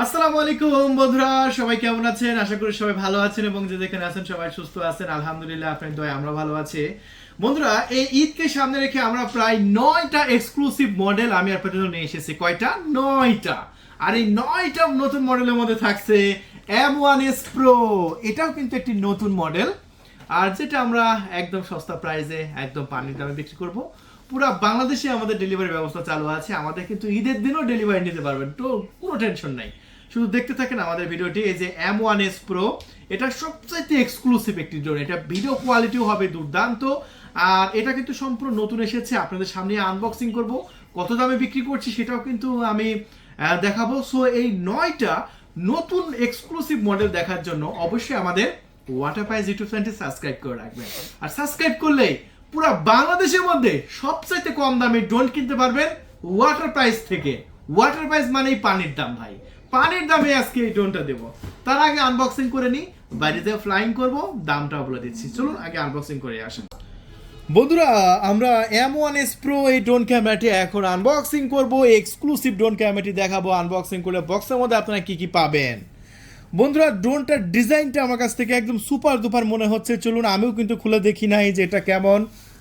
আসসালামু আলাইকুম বন্ধুরা, সবাই কেমন আছেন? আশা করি সবাই ভালো আছেন এবং যে যেখানে আছেন সবাই সুস্থ আছেন। আলহামদুলিল্লাহ আপনার আমরা ভালো আছি। বন্ধুরা, এই ঈদকে সামনে রেখে আমরা প্রায় নয়টা এক্সক্লুসিভ মডেল আমি আপনাদের জন্য নিয়ে এসেছি। কয়টা? নয়টা। আর এই নয়টা নতুন মডেলের মধ্যে থাকছে এম ওয়ান এস প্রো এটাও কিন্তু একটি নতুন মডেল আর যেটা আমরা একদম সস্তা প্রাইসে একদম পানির দামে বিক্রি করব। পুরো বাংলাদেশে আমাদের ডেলিভারি ব্যবস্থা চালু আছে। আমাদের কিন্তু ঈদের দিনও ডেলিভারি নিতে পারবেন। তো কোনো টেনশন নাই। শুধু দেখতে থাকেন আমাদের ভিডিওটি, এই যে এম ওয়ান এস প্রো এটা সবচাইতে এক্সক্লুসিভ একটি ড্রোন এটা ভিডিও কোয়ালিটিও হবে দুর্দান্ত। আর এটা কিন্তু সম্পূর্ণ নতুন এসেছে। আপনাদের সামনে আনবক্সিং করব। কত দামে বিক্রি করছি সেটাও কিন্তু আমি দেখাবো। সো এই নয়টা নতুন এক্সক্লুসিভ মডেল দেখার জন্য অবশ্যই আমাদের ওয়াটার প্রাইজ ইউটিউব চ্যানেলটি সাবস্ক্রাইব করে রাখবেন। আর সাবস্ক্রাইব করলে পুরো বাংলাদেশের মধ্যে সবচাইতে কম দামে ড্রোন কিনতে পারবেন ওয়াটার প্রাইস থেকে। ওয়াটার প্রাইস মানেই পানির দাম ভাই। পানির দামে আজকে এই ড্রোনটা দেবো। তার আগে আনবক্সিং করে নিই যেয়ে ফ্লাইং করব দামটা বলে দিচ্ছি। চলুন আগে আনবক্সিং করে আসেন বন্ধুরা, আমরা এম ওয়ান এস প্রো এই ড্রোন ক্যামেরাটি এখন আনবক্সিং করব। এক্সক্লুসিভ ড্রোন ক্যামেরাটি দেখাবো। আনবক্সিং করলে বক্সের মধ্যে আপনারা কি কি পাবেন? বন্ধুরা, ড্রোনটার ডিজাইনটা আমার কাছ থেকে একদম সুপার দুপার মনে হচ্ছে। চলুন, আমিও কিন্তু খুলে দেখি নাই যে এটা কেমন।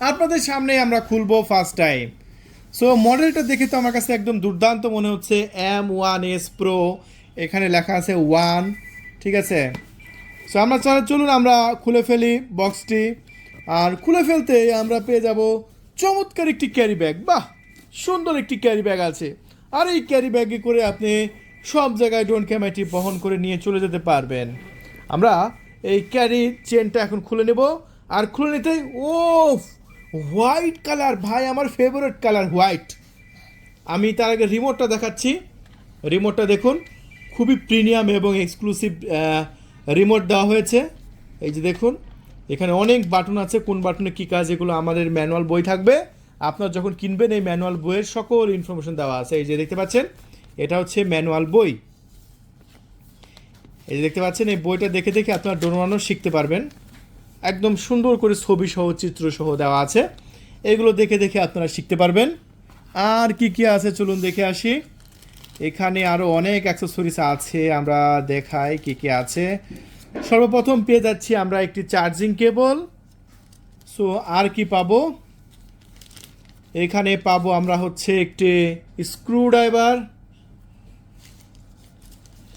আপনাদের সামনে আমরা খুলবো ফার্স্ট টাইম সো মডেলটা দেখে তো আমার কাছে একদম দুর্দান্ত মনে হচ্ছে। এম ওয়ান এস প্রো এখানে লেখা আছে ওয়ান ঠিক আছে? সো আমরা চলে, চলুন, আমরা খুলে ফেলি বক্সটি আর খুলে ফেলতে আমরা পেয়ে যাব চমৎকার একটি ক্যারি ব্যাগ বাহ, সুন্দর একটি ক্যারি ব্যাগ আছে। আর এই ক্যারি ব্যাগে করে আপনি সব জায়গায় ড্রোন ক্যামেরাটি বহন করে নিয়ে চলে যেতে পারবেন। আমরা এই ক্যারি চেনটা এখন খুলে নেব। আর খুলে নিতে ও হোয়াইট কালার, ভাই, আমার ফেভারিট কালার, হোয়াইট। আমি তার আগে রিমোটটা দেখাচ্ছি। রিমোটটা দেখুন, খুবই প্রিমিয়াম এবং এক্সক্লুসিভ রিমোট দেওয়া হয়েছে। এই যে দেখুন, এখানে অনেক বাটন আছে, কোন বাটনে কী কাজ, এগুলো আমাদের ম্যানুয়াল বই থাকবে। আপনার যখন কিনবেন, এই ম্যানুয়াল বইয়ের সকল ইনফরমেশন দেওয়া আছে। এই যে দেখতে পাচ্ছেন এটা হচ্ছে ম্যানুয়াল বই। এই যে দেখতে পাচ্ছেন, এই বইটা দেখে দেখে আপনার ড্রোন বানানো শিখতে পারবেন। একদম সুন্দর করে ছবি সহ চিত্র সহ দেওয়া আছে। এগুলো দেখে দেখে আপনারা শিখতে পারবেন। আর কি কি আছে চলুন দেখে আসি। এখানে আরও অনেক অ্যাক্সেসরিজ আছে, আমরা দেখাই কি কি আছে। সর্বপ্রথম পেয়ে যাচ্ছি আমরা একটি চার্জিং কেবল সো আর কি পাবো? এখানে পাবো আমরা হচ্ছে একটি স্ক্রু ড্রাইভার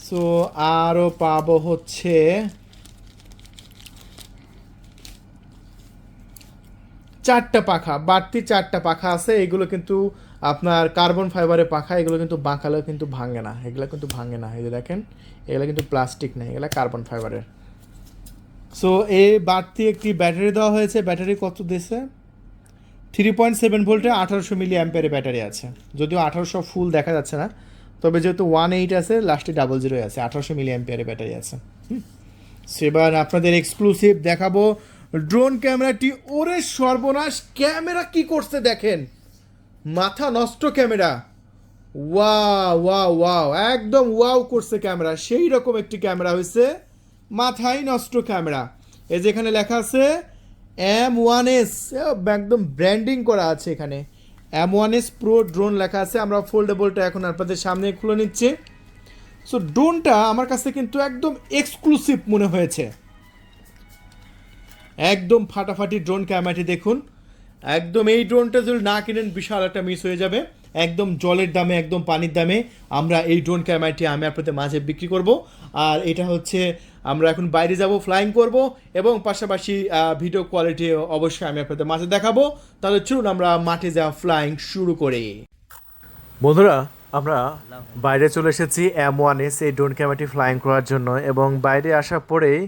সো আরও পাবো হচ্ছে চারটা পাখা, বাড়তি চারটা পাখা আছে, এগুলো কিন্তু আপনার কার্বন ফাইবারের পাখা, এগুলো কিন্তু বাঁকালেও কিন্তু ভাঙে না, এগুলো কিন্তু ভাঙে না, এই যে দেখেন, এগুলো কিন্তু প্লাস্টিক নেই এগুলো কার্বন ফাইবারের। সো এই বাড়তি একটি ব্যাটারি দেওয়া হয়েছে, ব্যাটারি কত দিয়েছে? থ্রি পয়েন্ট সেভেন ভোল্টে আঠারোশো মিলি অ্যাম্পের ব্যাটারি আছে, যদিও আঠারোশো ফুল দেখা যাচ্ছে না তবে যেহেতু ওয়ান এইট আছে লাস্টে ডাবল জিরো আছে আঠারোশো মিলি অ্যাম্পের ব্যাটারি আছে। So, আপনাদের এক্সক্লুসিভ দেখাবো ড্রোন ক্যামেরাটি ওরে সর্বনাশ ক্যামেরা কি করছে দেখেন? মাথা নষ্ট ক্যামেরা। ওয়াও ওয়াও ওয়াও একদম ওয়াও করছে ক্যামেরা সেই রকম একটি ক্যামেরা হয়েছে মাথায় নষ্ট ক্যামেরা। এই যে এখানে লেখা আছে এম ওয়ান এস একদম ব্র্যান্ডিং করা আছে এখানে। M one S pro drone লেখা আছে, আমরা ফোল্ডেবলটা এখন আপনাদের সামনে খুলে নিচ্ছি। সো ড্রোনটা আমার কাছে কিন্তু একদম এক্সক্লুসিভ মনে হয়েছে। একদম ফাটাফাটি ড্রোন ক্যামেরাটি দেখুন। একদম এই ড্রোনটা যদি না কিনেন, বিশাল একটা মিস হয়ে যাবে। একদম জলের দামে, একদম পানির দামে আমরা এই ড্রোন ক্যামেরাটি আমি আপনাদের মাঝে বিক্রি করব। আর এটা হচ্ছে আমরা এখন বাইরে যাব ফ্লাইং করব এবং পাশাপাশি ভিডিও কোয়ালিটি অবশ্যই আমি আপনাদের মাঝে দেখাবো। তাহলে চলুন আমরা মাঠে যাওয়া ফ্লাইং শুরু করি। বন্ধুরা, আমরা বাইরে চলে এসেছি এম ওয়ান এস এই ড্রোন ক্যামেরাটি ফ্লাইং করার জন্য এবং বাইরে আসার পরেই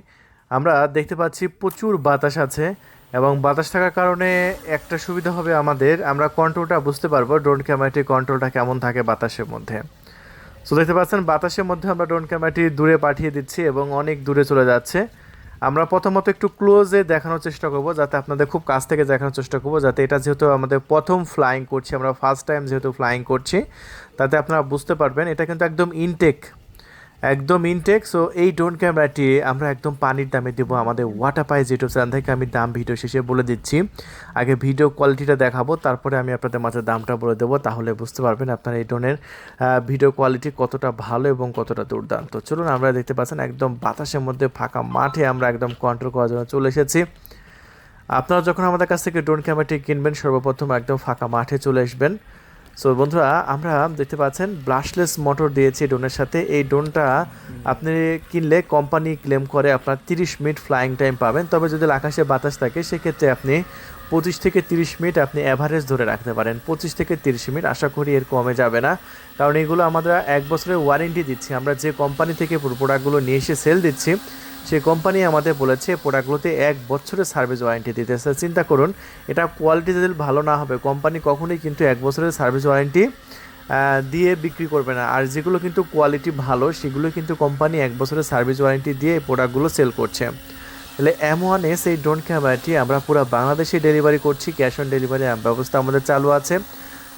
আমরা দেখতে পাচ্ছি প্রচুর বাতাস আছে। এবং বাতাস থাকার কারণে একটা সুবিধা হবে আমাদের, আমরা কন্ট্রোলটা বুঝতে পারব ড্রোন ক্যামেরাটির কন্ট্রোলটা কেমন থাকে বাতাসের মধ্যে। সো দেখতে পাচ্ছেন, বাতাসের মধ্যে আমরা ড্রোন ক্যামেরাটি দূরে পাঠিয়ে দিচ্ছি এবং অনেক দূরে চলে যাচ্ছে। আমরা প্রথমত একটু ক্লোজে দেখানোর চেষ্টা করব, যাতে আপনাদের খুব কাছ থেকে দেখানোর চেষ্টা করব, যাতে এটা যেহেতু আমাদের প্রথম ফ্লাইং করছি, আমরা ফার্স্ট টাইম যেহেতু ফ্লাইং করছি, তাতে আপনারা বুঝতে পারবেন, এটা কিন্তু একদম ইনটেক একদম ইনটেক সো এই ড্রোন ক্যামেরাটি আমরা একদম পানির দামে দেবো আমাদের ওয়াটার পাইজ ইউটিউব চ্যানেল থেকে আমি দাম ভিডিও শেষে বলে দিচ্ছি। আগে ভিডিও কোয়ালিটিটা দেখাবো, তারপরে আমি আপনাদের মাঝে দামটা বলে দেবো, তাহলে বুঝতে পারবেন আপনার এই ড্রোনের ভিডিও কোয়ালিটি কতটা ভালো এবং কতটা দুর্দান্ত। চলুন আমরা দেখতে পাচ্ছেন একদম বাতাসের মধ্যে ফাঁকা মাঠে আমরা একদম কন্ট্রোল করার জন্য চলে এসেছি। আপনারা যখন আমাদের কাছ থেকে ড্রোন ক্যামেরাটি কিনবেন, সর্বপ্রথম একদম ফাঁকা মাঠে চলে আসবেন। সো বন্ধুরা, আমরা দেখতে পাচ্ছেন ব্লাশলেস মোটর দিয়েছি ড্রোনের সাথে। এই ড্রোনটা আপনি কিনলে কোম্পানি ক্লেম করে আপনার তিরিশ মিনিট ফ্লাইং টাইম পাবেন। তবে যদি আকাশে বাতাস থাকে, সেক্ষেত্রে আপনি পঁচিশ থেকে তিরিশ মিনিট আপনি অ্যাভারেজ ধরে রাখতে পারেন। পঁচিশ থেকে তিরিশ মিনিট আশা করি এর কমে যাবে না। কারণ এগুলো আমরা এক বছরের ওয়ারেন্টি দিচ্ছি। আমরা যে কোম্পানি থেকে প্রোডাক্টগুলো নিয়ে এসে সেল দিচ্ছি, সেই কোম্পানি আমাদের বলেছে প্রোডাক্টগুলোতে এক বছরের সার্ভিস ওয়ারেন্টি দিতে। দিতেছে চিন্তা করুন, এটা কোয়ালিটি যদি ভালো না হবে কোম্পানি কখনোই কিন্তু এক বছরের সার্ভিস ওয়ারেন্টি দিয়ে বিক্রি করবে না। আর যেগুলো কিন্তু কোয়ালিটি ভালো, সেগুলো কিন্তু কোম্পানি এক বছরের সার্ভিস ওয়ারেন্টি দিয়ে এই প্রোডাক্টগুলো সেল করছে। তাহলে এম ওয়ান এস এই ড্রোন ক্যামেরাটি আমরা পুরো বাংলাদেশে ডেলিভারি করছি ক্যাশ অন ডেলিভারি ব্যবস্থা আমাদের চালু আছে।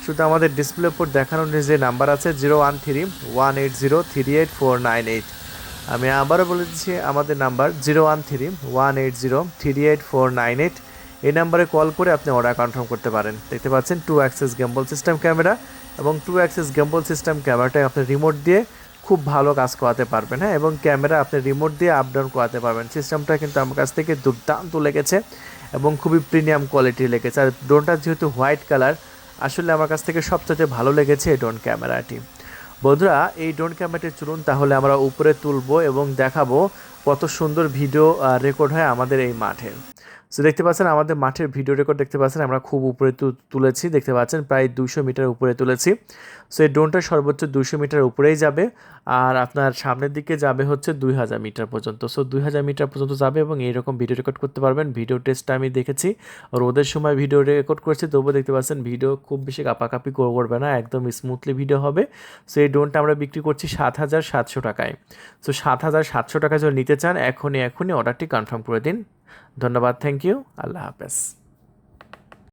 শুধু আমাদের ডিসপ্লে উপর দেখানোর যে নাম্বার আছে zero one three one eight zero three eight four nine eight আমি আবারও বলে দিচ্ছি, আমাদের number zero one three one eight zero three eight four nine eight এই নাম্বারে কল করে আপনি অর্ডার কনফার্ম করতে পারেন। দেখতে পাচ্ছেন two axis gimbal system camera এবং টু অ্যাক্সেস গেম্বল সিস্টেম ক্যামেরাটাই আপনি রিমোট দিয়ে খুব ভালো কাজ করাতে পারবেন হ্যাঁ? এবং ক্যামেরা আপনি রিমোট দিয়ে আপ ডাউন করাতে পারবেন। সিস্টেমটা কিন্তু আমার কাছ থেকে দুর্দান্ত লেগেছে এবং খুবই প্রিমিয়াম কোয়ালিটি লেগেছে। আর ড্রোনটা যেহেতু হোয়াইট কালার আসলে আমার কাছ থেকে সবচেয়ে ভালো লেগেছে এই ড্রোন ক্যামেরাটি বন্ধুরা, এই ড্রোন ক্যামেরাটি চলুন, তাহলে আমরা উপরে তুলবো এবং দেখাবো কত সুন্দর ভিডিও রেকর্ড হয় আমাদের এই মাঠে। সো দেখতে পাচ্ছেন আমাদের মাঠের ভিডিও রেকর্ড দেখতে পাচ্ছেন, আমরা খুব উপরে তুলেছি, দেখতে পাচ্ছেন প্রায় দুশো মিটার উপরে তুলেছি। সো এই ড্রোনটা সর্বোচ্চ দুশো মিটার উপরেই যাবে, আর আপনার সামনের দিকে যাবে হচ্ছে দুই হাজার মিটার পর্যন্ত। সো দুই হাজার মিটার পর্যন্ত যাবে এবং এইরকম ভিডিও রেকর্ড করতে পারবেন। ভিডিও টেস্টটা আমি দেখেছি, রোদের সময় ভিডিও রেকর্ড করেছি, তবুও দেখতে পাচ্ছেন ভিডিও খুব বেশি কাপাকাপি করবে না, একদম স্মুথলি ভিডিও হবে। সো এই ড্রোনটা আমরা বিক্রি করছি সাত হাজার সাতশো টাকায়। সো সাত হাজার সাতশো টাকা যদি নিতে চান, এখনই এখনই অর্ডারটি কনফার্ম করে দিন। ধন্যবাদ থ্যাংক ইউ আল্লাহ হাফেজ।